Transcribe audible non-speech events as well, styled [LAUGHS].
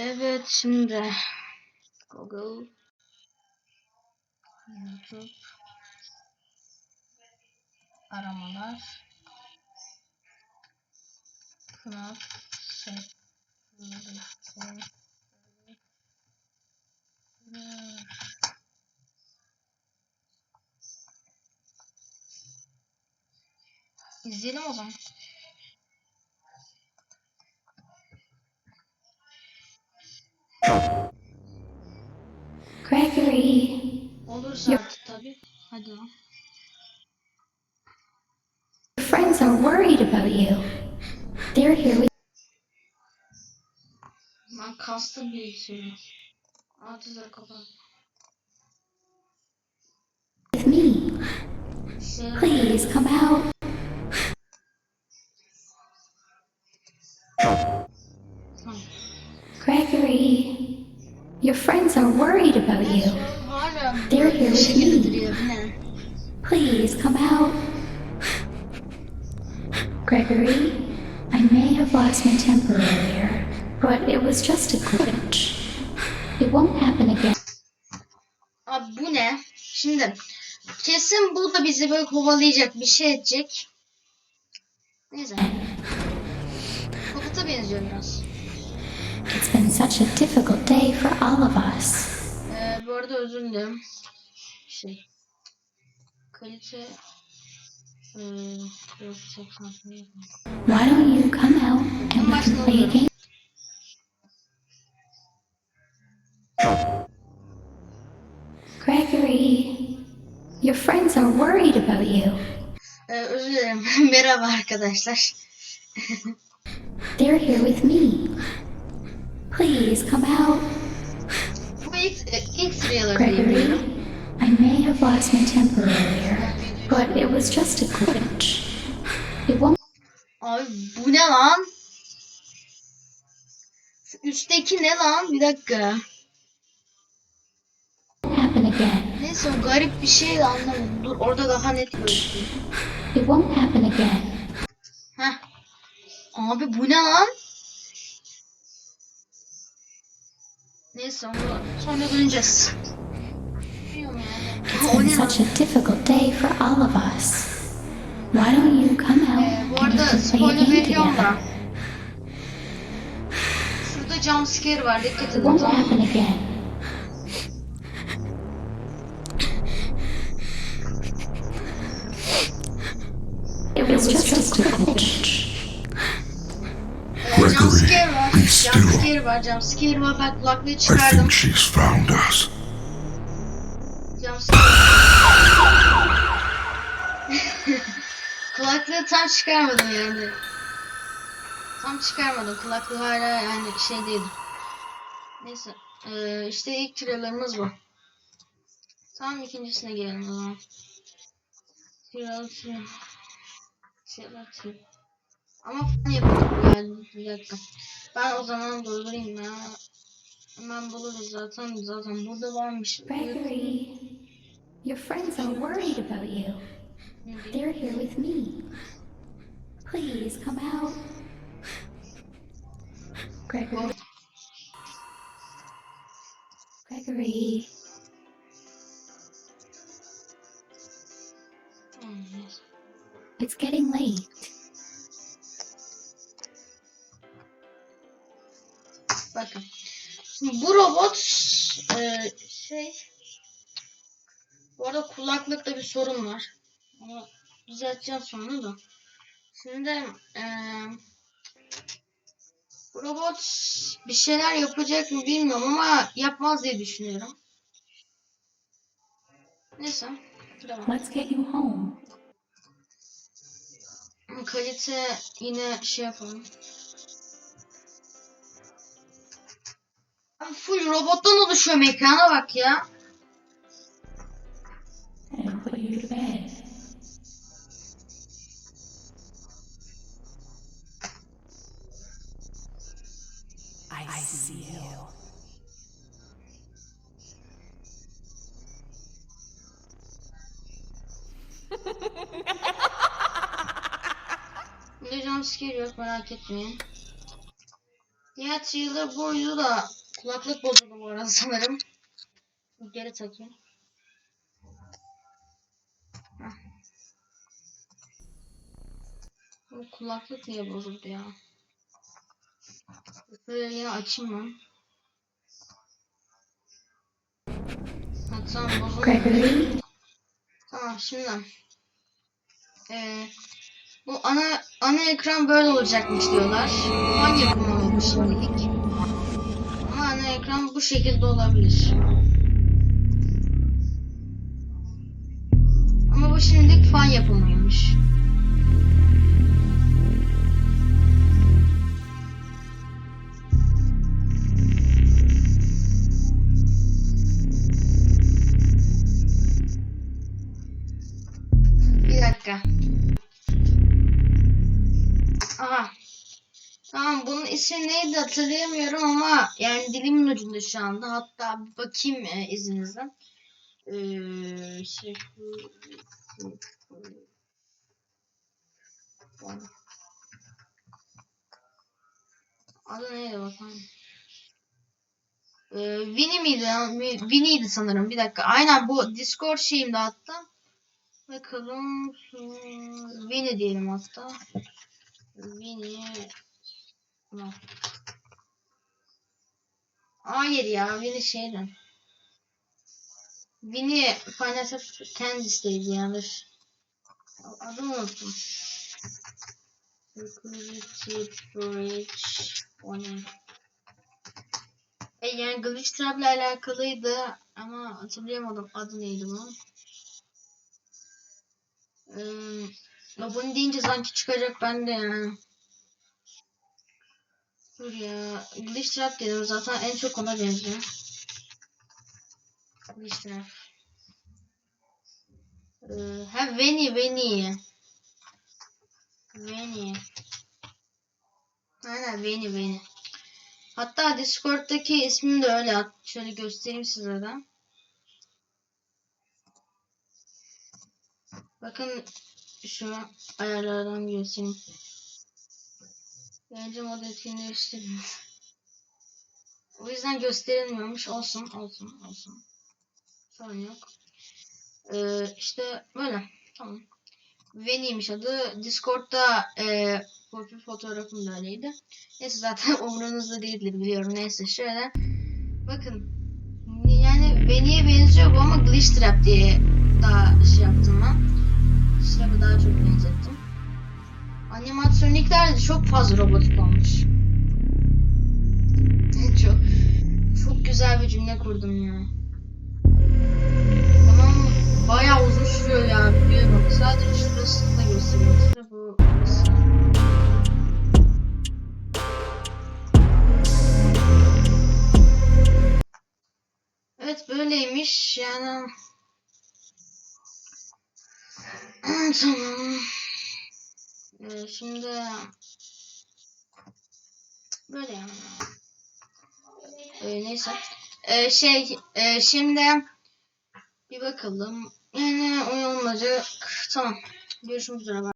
Evet şimdi Google YouTube aramalar FNAF İzleyelim o zaman. Gregory, Olursa artık tabii. Hadi lan. your friends are worried about you. They're here with Ben kastım. Altı kapat. me. Please come out. Your friends are worried about you. They're here with me. Please come out. Gregory, I may have lost my temper earlier, but it was just a glitch. It won't happen again. Abi bu ne? Şimdi kesin bu da bizi böyle kovalayacak bir şey edecek. Neyse. Kokut'a benziyor biraz. It's been such a difficult day for all of us. Ee, bu arada özür dilerim. Şey. Kalite ee, Why don't you come out and we can play a game? Gregory, your friends are worried about you. Ee, özür dilerim. [LAUGHS] Merhaba arkadaşlar. [LAUGHS] They're here with me. Please come out. E, ilk trailer Gregory. I may have lost my temper earlier, but it was just a glitch. It won't Abi bu ne lan? Üstteki ne lan? Bir dakika. happen again. Neyse o garip bir şey anlamadım. Dur orada daha net gözüküyor. It won't happen again. Heh. Abi bu ne lan? Neyse onu sonra göreceğiz. It's been such a difficult day for all of us. Why don't you come out Ee, bu arada spoiler veriyorum da. Şurada jumpscare var dikkat edin won't happen again. It was just still. Jumpscare var. Jumpscare var. Ben kulaklığı I çıkardım. think she's found us. [LAUGHS] Kulaklığı tam çıkarmadım yani. Tam çıkarmadım. Kulaklığı hala yani şey değil. Neyse. Ee, işte ilk trailerımız bu. Tamam ikincisine gelelim o zaman. Trailer trailer. Trailer trailer. Ama falan yapalım yani bir dakika. Ben o zaman durdurayım ya. Hemen buluruz zaten. Zaten burada varmış. Gregory, your friends are worried about you. They're here with me. Please come out. Gregory. Gregory, Hmm, it's getting late. Bakın. Şimdi bu robot e, şey bu arada kulaklıkta bir sorun var. Onu düzelteceğim sonra da. Şimdi e, bu robot bir şeyler yapacak mı bilmiyorum ama yapmaz diye düşünüyorum. Neyse. Devam. Let's get you home. Kalite yine şey yapalım. Full robottan oluşuyor ekrana bak ya. Bunda jumpscare yok merak etmeyin. Diğer yıllar boyu da kulaklık bozuldu bu arada sanırım. Geri takayım. Heh. Bu kulaklık niye bozuldu ya? Şöyle yine açayım ben. Ha, tamam bozuldu. Tamam şimdi. Ee, bu ana ana ekran böyle olacakmış diyorlar. Hangi yapımı olmuş şimdilik? Ekran bu şekilde olabilir. Ama bu şimdilik fan yapımıymış. Tamam bunun ismi neydi hatırlayamıyorum ama yani dilimin ucunda şu anda. Hatta bir bakayım e, izninizle. Ee, şey, Adı neydi bakalım. Ee, Winnie miydi? Mi- Winnie'ydi sanırım. Bir dakika. Aynen bu Discord şeyimde hatta. Bakalım. Winnie diyelim hatta. Winnie. No. Hayır ya Winnie şeyden. Winnie Final Candice'deydi yanlış. Adını unuttum. Security Bridge One. E yani Glitch Trap'le alakalıydı ama hatırlayamadım adı neydi bunun. Ee, abone deyince sanki çıkacak bende yani. Dur ya. Glitch Trap dedim zaten en çok ona benziyor. Glitch Trap. Ee, ha Veni Veni. Veni. Aynen Veni Veni. Hatta Discord'daki ismini de öyle at. Şöyle göstereyim size de. Bakın şu ayarlardan göstereyim. Bence mod etkinleştirin. O yüzden gösterilmiyormuş. Olsun, olsun, olsun. Sorun yok. Ee, işte böyle. Tamam. Veni'ymiş adı. Discord'da e, profil fotoğrafım da öyleydi. Neyse zaten [LAUGHS] umurunuzda değildir biliyorum. Neyse şöyle. Bakın. Yani Veni'ye benziyor bu ama Glitch Trap diye daha Animatronikler de çok fazla robotik olmuş. çok çok güzel bir cümle kurdum ya. Tamam? Bayağı uzun sürüyor ya biliyorum. Sadece şurasını da göstereyim. Evet böyleymiş yani. [CLEARS THROAT] tamam. Şimdi böyle yani. Ee, neyse. Ee, şey e, şimdi bir bakalım. Yani oyun olmayacak. Tamam. Görüşmek üzere.